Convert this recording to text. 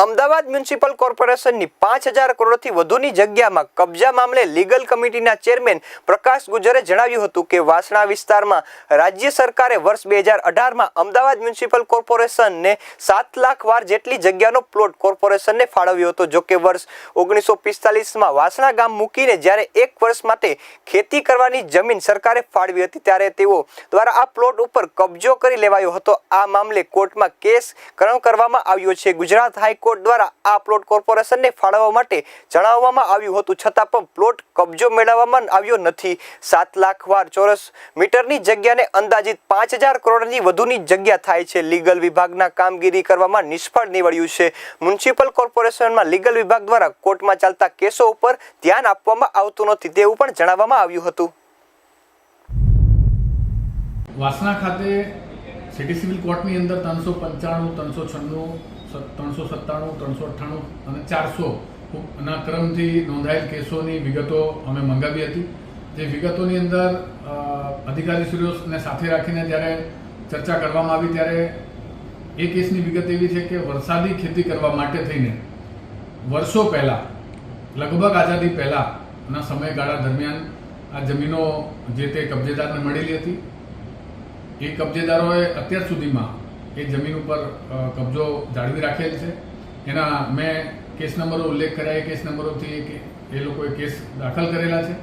Ahmedabad municipal કોર્પોરેશનની પાંચ હજાર કરોડથી વધુની જગ્યામાં કબજા મામલે લીગલ કમિટીના ચેરમેન પ્રકાશ ગુજરે જણાવ્યું હતું કે વાસણા વિસ્તારમાં રાજ્ય સરકારે વર્ષ બે હજાર અઢારમાં અમદાવાદ મ્યુનિસિપલ કોર્પોરેશનને સાત લાખ વાર જેટલી જગ્યાનો પ્લોટ કોર્પોરેશનને ફાળવ્યો હતો. જોકે વર્ષ ઓગણીસો પિસ્તાલીસમાં વાસણા ગામ મૂકીને જ્યારે એક વર્ષ માટે ખેતી કરવાની જમીન સરકારે ફાળવી હતી ત્યારે તેઓ દ્વારા આ પ્લોટ ઉપર કબજો કરી લેવાયો હતો. આ મામલે કોર્ટમાં કેસ કરણ કરવામાં આવ્યો છે. ગુજરાત હાઈકોર્ટ દ્વારા આ પ્લોટ કોર્પોરેશનને ફાળવવા માટે જણાવવામાં આવ્યું હતું. છતાં પણ પ્લોટ કબજો મેળવવામાં આવ્યો નથી. સાત લાખ વાર ચોરસ મીટરની જગ્યાને અંદાજિત પાંચ હજાર કરોડની વધુની જગ્યા થાય છે. લીગલ વિભાગના કામગીરી કરવામાં નિષ્ફળ નીવડ્યું છે. મ્યુનિસિપલ કોર્પોરેશનમાં લીગલ વિભાગ દ્વારા કોર્ટમાં ચાલતા કેસો ઉપર ધ્યાન આપવામાં આવતું નથી તેવું પણ જણાવવામાં આવ્યું હતું. વાસણા ખાતે સિટી સિવિલ કોર્ટની અંદર ત્રણસો પંચાણું, ત્રણસો છન્નું ત્રણસો સત્તાણું, ત્રણસો અઠ્ઠાણું અને ચારસો ના ક્રમથી નોંધાયેલ કેસોની વિગતો અમે મંગાવી હતી. જે વિગતોની અંદર અધિકારીશ્રીઓને સાથે રાખીને જ્યારે ચર્ચા કરવામાં આવી ત્યારે એ કેસની વિગત એવી છે કે વરસાદી ખેતી કરવા માટે થઈને વર્ષો પહેલાં, લગભગ આઝાદી પહેલાંના સમયગાળા દરમિયાન આ જમીનો જે તે કબજેદારને મળેલી હતી. એ કબજેદારોએ અત્યાર સુધીમાં એ જમીન ઉપર કબજો જાળવી રાખેલ છે. એના મેં કેસ નંબરો ઉલ્લેખ કર્યા. એ કેસ નંબરોથી એ લોકોએ કેસ દાખલ કરેલા છે.